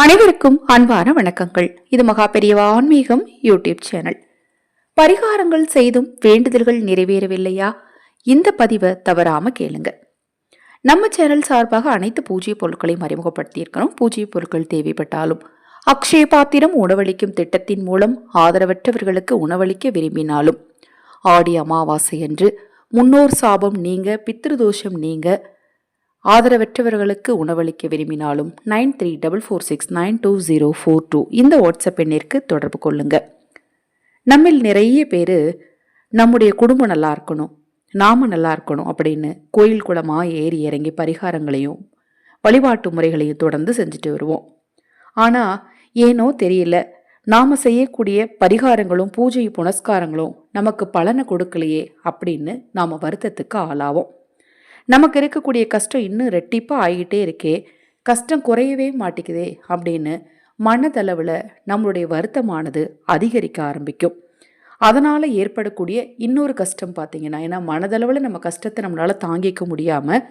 அனைவருக்கும் அன்பான வணக்கங்கள். இது மகா பெரியவா ஆன்மீகம் யூடியூப் சேனல். பரிகாரங்கள் செய்தும் வேண்டுதல்கள் நிறைவேறவில்லையா? இந்த பதிவை தவறாம கேளுங்க. நம்ம சேனல் சார்பாக அனைத்து பூஜை பொருட்களையும் அறிமுகப்படுத்தியிருக்கிறோம். பூஜை பொருட்கள் தேவைப்பட்டாலும் அக்ஷய பாத்திரம் உணவளிக்கும் திட்டத்தின் மூலம் ஆதரவற்றவர்களுக்கு உணவளிக்க விரும்பினாலும் ஆடி அமாவாசை அன்று முன்னோர் சாபம் நீங்க பித்ருதோஷம் நீங்க ஆதரவற்றவர்களுக்கு உணவளிக்க விரும்பினாலும் nine three double four six nine two zero four two இந்த வாட்ஸ்அப் எண்ணிற்கு தொடர்பு கொள்ளுங்க. நம்மில் நிறைய பேர் நம்முடைய குடும்பம் நல்லா இருக்கணும் நாம நல்லா இருக்கணும் அப்படின்னு கோயில் குளமாக ஏறி இறங்கி பரிகாரங்களையும் வழிபாட்டு முறைகளையும் தொடர்ந்து செஞ்சுட்டு வருவோம். ஆனால் ஏனோ தெரியல நாம் செய்யக்கூடிய பரிகாரங்களும் பூஜை புனஸ்காரங்களும் நமக்கு பலனை கொடுக்கலையே அப்படின்னு நாம் வருத்தத்துக்கு ஆளாவோம். நமக்கு இருக்கக்கூடிய கஷ்டம் இன்னும் ரெட்டிப்பாக ஆகிட்டே இருக்கே கஷ்டம் குறையவே மாட்டேங்குதே அப்படின்னு மனதளவில் நம்மளுடைய வருத்தமானது அதிகரிக்க ஆரம்பிக்கும். அதனால் ஏற்படக்கூடிய இன்னொரு கஷ்டம் பார்த்தீங்கன்னா ஏன்னா மனதளவில் நம்ம கஷ்டத்தை நம்மளால் தாங்கிக்க முடியாமல்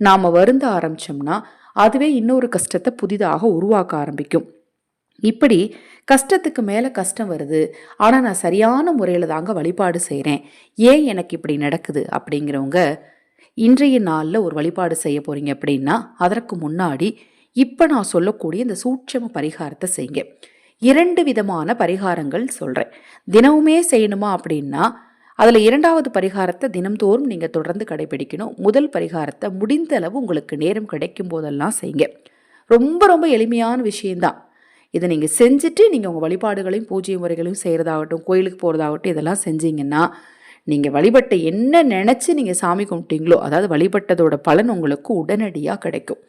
நாம் வருந்த ஆரம்பித்தோம்னா அதுவே இன்னொரு கஷ்டத்தை புதிதாக உருவாக்க ஆரம்பிக்கும். இப்படி கஷ்டத்துக்கு மேலே கஷ்டம் வருது ஆனால் நான் சரியான முறையில் தாங்க வழிபாடு செய்கிறேன் ஏன் எனக்கு இப்படி நடக்குது அப்படிங்கிறவங்க இன்றைய நாளில் ஒரு வழிபாடு செய்ய போகிறீங்க அப்படின்னா அதற்கு முன்னாடி இப்போ நான் சொல்லக்கூடிய இந்த சூட்சம பரிகாரத்தை செய்யுங்க. இரண்டு விதமான பரிகாரங்கள் சொல்கிறேன் தினமுமே செய்யணுமா அப்படின்னா அதில் இரண்டாவது பரிகாரத்தை தினம்தோறும் நீங்கள் தொடர்ந்து கடைபிடிக்கணும். முதல் பரிகாரத்தை முடிந்த அளவு உங்களுக்கு நேரம் கிடைக்கும் போதெல்லாம் செய்யுங்க. ரொம்ப ரொம்ப எளிமையான விஷயந்தான் இதை நீங்கள் செஞ்சுட்டு நீங்கள் உங்கள் வழிபாடுகளையும் பூஜை முறைகளையும் செய்கிறதாகட்டும் கோயிலுக்கு போகிறதாகட்டும் இதெல்லாம் செஞ்சீங்கன்னா நீங்கள் வழிபட்ட என்ன நினச்சி நீங்கள் சாமி கும்பிட்டீங்களோ அதாவது வழிபட்டதோட பலன் உங்களுக்கு உடனடியாக கிடைக்கும்.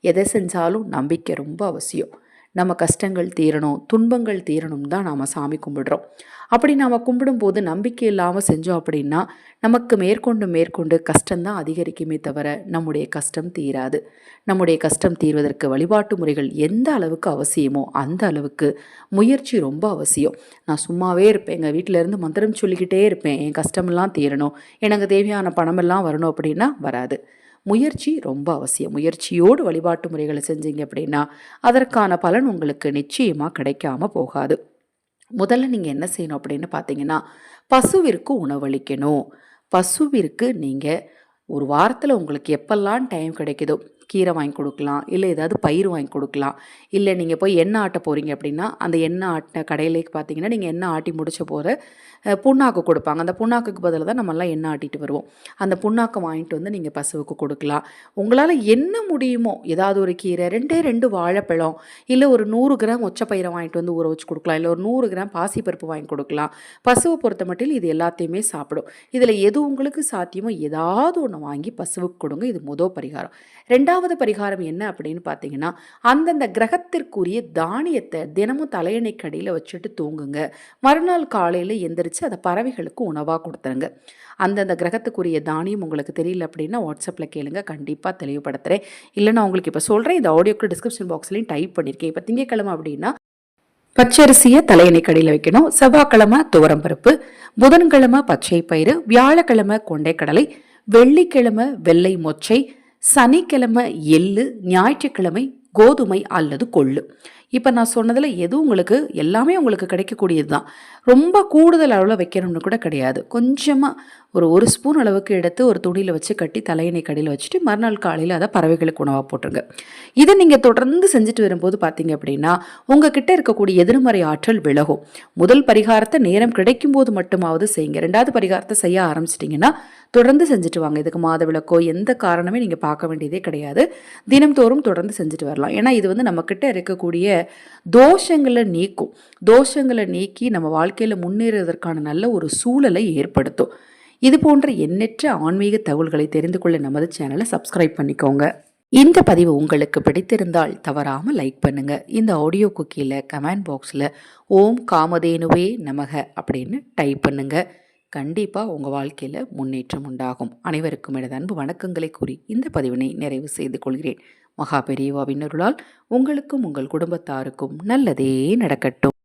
எதை செஞ்சாலும் நம்பிக்கை ரொம்ப அவசியம். நம்ம கஷ்டங்கள் தீரணும் துன்பங்கள் தீரணும் தான் நாம் சாமி கும்பிடுறோம். அப்படி நாம் கும்பிடும்போது நம்பிக்கை இல்லாமல் செஞ்சோம் அப்படின்னா நமக்கு மேற்கொண்டு மேற்கொண்டு கஷ்டம்தான் அதிகரிக்குமே தவிர நம்முடைய கஷ்டம் தீராது. நம்முடைய கஷ்டம் தீர்வதற்கு வழிபாட்டு முறைகள் எந்த அளவுக்கு அவசியமோ அந்த அளவுக்கு முயற்சி ரொம்ப அவசியம். நான் சும்மாவே இருப்பேன். எங்கள் வீட்டிலேருந்து மந்திரம் சொல்லிக்கிட்டே இருப்பேன். என் கஷ்டமெல்லாம் தீரணும். எனக்கு தேவையான பணமெல்லாம் வரணும் அப்படின்னா வராது. முயற்சி ரொம்ப அவசியம். முயற்சியோடு வழிபாட்டு முறைகளை செஞ்சீங்க அப்படின்னா அதற்கான பலன் உங்களுக்கு நிச்சயமாக கிடைக்காம போகாது. முதல்ல நீங்கள் என்ன செய்யணும் அப்படின்னு பார்த்தீங்கன்னா பசுவிற்கு உணவளிக்கணும். பசுவிற்கு நீங்கள் ஒரு வாரத்தில் உங்களுக்கு எப்பெல்லாம் டைம் கிடைக்குதோ கீரை வாங்கி கொடுக்கலாம் இல்லை ஏதாவது பயிர் வாங்கி கொடுக்கலாம் இல்லை நீங்கள் போய் எண்ணெய் ஆட்ட போகிறீங்க அப்படின்னா அந்த எண்ணெய் ஆட்டின கடையிலேக்கு பார்த்தீங்கன்னா நீங்கள் எண்ணெய் ஆட்டி முடிச்ச போகிற புண்ணாக்கு கொடுப்பாங்க. அந்த புண்ணாக்குக்கு பதிலாக தான் நம்மலாம் எண்ணெய் ஆட்டிட்டு வருவோம். அந்த புண்ணாக்கை வாங்கிட்டு வந்து நீங்கள் பசுவுக்கு கொடுக்கலாம். உங்களால் என்ன முடியுமோ ஏதாவது ஒரு கீரை ரெண்டே ரெண்டு வாழைப்பழம் இல்லை ஒரு நூறு கிராம் ஒச்சப்பயிரை வாங்கிட்டு வந்து ஊற வச்சு கொடுக்கலாம் இல்லை ஒரு நூறு கிராம் பாசிப்பருப்பு வாங்கி கொடுக்கலாம். பசுவை பொறுத்த மட்டும் இது எல்லாத்தையுமே சாப்பிடும். இதில் எது உங்களுக்கு சாத்தியமோ ஏதாவது ஒன்று வாங்கி பசுவுக்கு கொடுங்க. இது முதல் பரிகாரம். ரெண்டாவது பரிகாரம் என்ன அப்படின்னு பார்த்தீங்கன்னா அந்தந்த கிரகத்திற்குரிய தானியத்தை தினமும் தலையணை கடையில் வச்சுட்டு தூங்குங்க. மறுநாள் காலையில் எந்திரிச்சு அதை பறவைகளுக்கு உணவாக கொடுத்துருங்க. அந்தந்த கிரகத்துக்குரிய தானியம் உங்களுக்கு தெரியல அப்படின்னா வாட்ஸ்அப்பில் கேளுங்க. கண்டிப்பாக தெளிவுபடுத்துகிறேன் இல்லை நான் உங்களுக்கு இப்போ சொல்கிறேன் இந்த ஆடியோக்கு டிஸ்கிரிப்ஷன் பாக்ஸ்லையும் டைப் பண்ணியிருக்கேன் இப்போ திங்கக்கிழமை அப்படின்னா பச்சரிசியை தலையணை கடையில் வைக்கணும். செவ்வாய்க்கிழமை துவரம் பருப்பு புதன்கிழமை பச்சை பயிறு வியாழக்கிழமை கொண்டைக்கடலை வெள்ளிக்கிழமை வெள்ளை மொச்சை சனிக்கிழமை எள்ளு ஞாயிற்றுக்கிழமை கோதுமை அல்லது கொள்ளு. இப்போ நான் சொன்னதில் எது உங்களுக்கு எல்லாமே உங்களுக்கு கிடைக்கக்கூடியது தான் ரொம்ப கூடுதல் அளவில் வைக்கணும்னு கூட கிடையாது. கொஞ்சமாக ஒரு ஒரு ஸ்பூன் அளவுக்கு எடுத்து ஒரு துணியில் வச்சு கட்டி தலையணை கடையில் வச்சுட்டு மறுநாள் காலையில் அதை பறவைகளுக்கு உணவாக போட்டுருங்க. இதை நீங்கள் தொடர்ந்து செஞ்சுட்டு வரும்போது பார்த்தீங்க அப்படின்னா உங்ககிட்ட இருக்கக்கூடிய எதிர்மறை ஆற்றல் விலகும். முதல் பரிகாரத்தை நேரம் கிடைக்கும் போது மட்டுமாவது செய்யுங்க. ரெண்டாவது பரிகாரத்தை செய்ய ஆரம்பிச்சிட்டிங்கன்னா தொடர்ந்து செஞ்சுட்டு வாங்க. இதுக்கு மாத விளக்கோ எந்த காரணமே நீங்கள் பார்க்க வேண்டியதே கிடையாது. தினம்தோறும் தொடர்ந்து செஞ்சுட்டு வரலாம். ஏன்னா இது வந்து நம்மக்கிட்ட இருக்கக்கூடிய தோஷங்களை நீக்கும். தோஷங்களை நீக்கி நம்ம வாழ்க்கையில் முன்னேறுவதற்கான நல்ல ஒரு சூழலை ஏற்படுத்தும். இது போன்ற எண்ணற்ற ஆன்மீக தகவல்களை தெரிந்து கொள்ள நமது சேனலை சப்ஸ்கிரைப் பண்ணிக்கோங்க. இந்த பதிவு உங்களுக்கு பிடித்திருந்தால் தவறாமல் லைக் பண்ணுங்க. இந்த ஆடியோ குக்கியில் கமெண்ட் பாக்ஸில் ஓம் காமதேனுவே நமக அப்படின்னு டைப் பண்ணுங்க. கண்டிப்பாக உங்கள் வாழ்க்கையில் முன்னேற்றம் உண்டாகும். அனைவருக்கும் எனது அன்பு வணக்கங்களை கூறி இந்த பதிவினை நிறைவு செய்து கொள்கிறேன். மகா பெரியவாவின் அருளால் உங்களுக்கும் உங்கள் குடும்பத்தாருக்கும் நல்லதே நடக்கட்டும்.